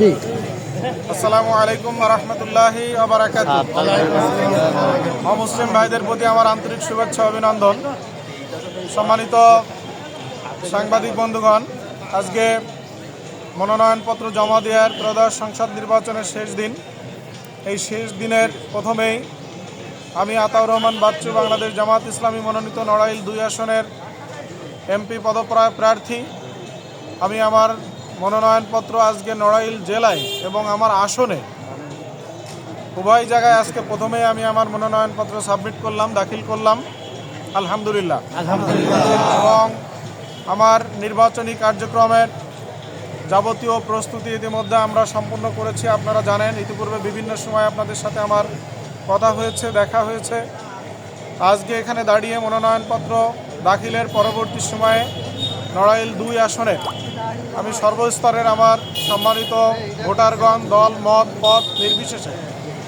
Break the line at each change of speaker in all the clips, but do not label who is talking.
জি।
আসসালামু আলাইকুম রহমতুল্লাহি মুসলিম ভাইদের প্রতি আমার আন্তরিক শুভেচ্ছা অভিনন্দন। সম্মানিত সাংবাদিক বন্ধুগণ আজকে মনোনয়নপত্র জমা দেওয়ার ত্রয়োদশ সংসদ নির্বাচনের শেষ দিন। এই শেষ দিনের প্রথমেই আমি আতাউর রহমান বাচ্চু বাংলাদেশ জামাত ইসলামী মনোনীত নড়াইল দুই আসনের এমপি পদপ্রায় প্রার্থী। আমি আমার মনোনয়নপত্র আজকে নড়াইল জেলায় এবং আমার আসনে উভয় জায়গায় আজকে প্রথমেই আমি আমার মনোনয়নপত্র সাবমিট করলাম দাখিল করলাম। আলহামদুলিল্লাহ। এবং আমার নির্বাচনী কার্যক্রমের যাবতীয় প্রস্তুতি ইতিমধ্যে আমরা সম্পূর্ণ করেছি আপনারা জানেন ইতিপূর্বে বিভিন্ন সময় আপনাদের সাথে আমার কথা হয়েছে দেখা হয়েছে। আজকে এখানে দাঁড়িয়ে মনোনয়নপত্র দাখিলের পরবর্তী সময়ে নড়াইল দুই আসনে আমি সর্বস্তরের আমার সম্মানিত ভোটারগণ, দল, মত, পথ নির্বিশেষে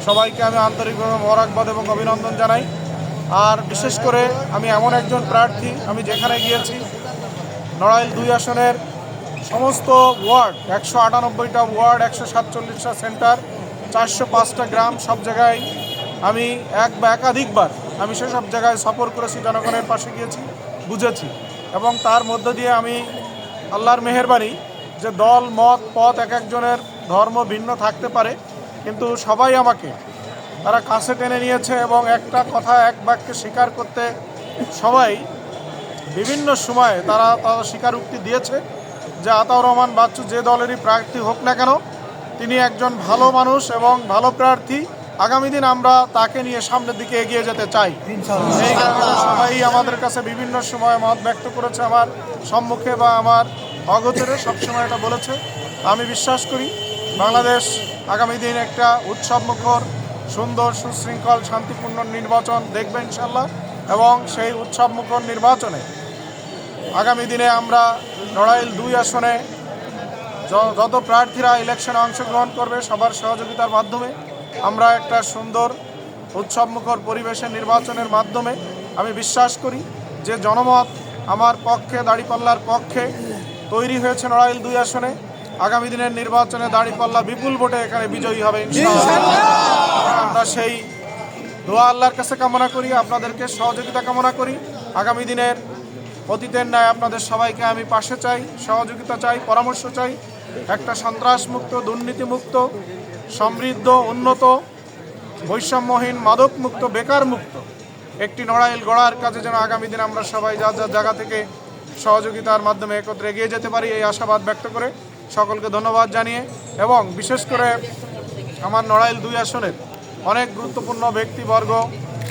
সবাইকে আমি আন্তরিকভাবে মোরাকবাদ এবং অভিনন্দন জানাই। আর বিশেষ করে আমি এমন একজন প্রার্থী, আমি যেখানে গিয়েছি, নড়াইল দুই আসনের সমস্ত ওয়ার্ড, একশো আটানব্বইটা ওয়ার্ড, একশো সাতচল্লিশটা সেন্টার, চারশো পাঁচটা গ্রাম, সব জায়গায় আমি এক বা একাধিকবার আমি সেসব জায়গায় সফর করেছি, জনগণের পাশে গিয়েছি, বুঝেছি এবং তার মধ্য দিয়ে আমি আল্লাহর মেহেরবানি যে দল, মত, পথ এক একজনের ধর্ম ভিন্ন থাকতে পারে, কিন্তু সবাই আমাকে, তারা কাছে টেনে নিয়েছে এবং একটা কথা, এক বাক্যে স্বীকার করতে সবাই বিভিন্ন সময়ে তারা তারা স্বীকারোক্তি দিয়েছে যে আতাউর রহমান বাচ্চু যে দলেরই প্রার্থী হোক না কেন, তিনি একজন ভালো মানুষ এবং ভালো প্রার্থী। আগামী দিন আমরা তাকে নিয়ে সামনের দিকে এগিয়ে যেতে চাই। এই কারণে সবাই আমাদের কাছে বিভিন্ন সময় মত ব্যক্ত করেছে আমার সম্মুখে বা আমার অগোচরে সবসময় এটা বলেছে। আমি বিশ্বাস করি বাংলাদেশ আগামী দিন একটা উৎসবমুখর সুন্দর সুশৃঙ্খল শান্তিপূর্ণ নির্বাচন দেখবে ইনশাল্লাহ এবং সেই উৎসবমুখর নির্বাচনে আগামী দিনে আমরা নড়াইল দুই আসনে য- যত প্রার্থীরা ইলেকশনে অংশগ্রহণ করবে সবার সহযোগিতার মাধ্যমে আমরা একটা সুন্দর উৎসবমুখর পরিবেশের নির্বাচনের মাধ্যমে আমি বিশ্বাস করি যে জনমত আমার পক্ষে দাড়িপাল্লার পক্ষে তৈরি হয়েছে নড়াইল দুই আসনে। আগামী দিনের নির্বাচনে দাড়িপাল্লা বিপুল ভোটে এখানে বিজয়ী হবে আমরা সেই দোয়া আল্লাহর কাছে কামনা করি আপনাদেরকে সহযোগিতা কামনা করি। আগামী দিনের অতীতের ন্যায় আপনাদের সবাইকে আমি পাশে চাই সহযোগিতা চাই পরামর্শ চাই। একটা সন্ত্রাসমুক্ত দুর্নীতিমুক্ত সমৃদ্ধ, উন্নত, বৈষম্যহীন, মাদকমুক্ত বেকার মুক্ত একটি নড়াইল গড়ার কাজে যেন আগামী দিন আমরা সবাই যার যার জায়গা থেকে সহযোগিতার মাধ্যমে একত্রে এগিয়ে যেতে পারি, এই আশাবাদ ব্যক্ত করে সকলকে ধন্যবাদ জানিয়ে এবং বিশেষ করে আমার নড়াইল দুই আসনের অনেক গুরুত্বপূর্ণ ব্যক্তিবর্গ,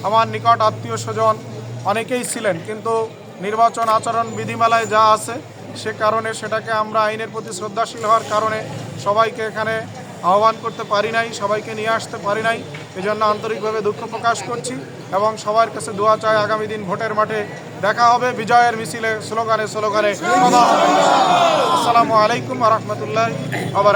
আমার নিকট আত্মীয় স্বজন অনেকেই ছিলেন, কিন্তু নির্বাচন আচরণ বিধিমালায় যা আছে সে কারণে সেটাকে আমরা আইনের প্রতি শ্রদ্ধাশীল হওয়ার কারণে সবাইকে এখানে আহ্বান করতে পারি নাই, সবাইকে নিয়ে আসতে পারি নাই, এজন্য জন্য আন্তরিকভাবে দুঃখ প্রকাশ করছি এবং সবার কাছে দোয়া চাই আগামী দিন ভোটের মাঠে দেখা হবে, বিজয়ের মিছিলে স্লোগানে স্লোগানে আসসালামু আলাইকুম রহমতুল্লাহ আবার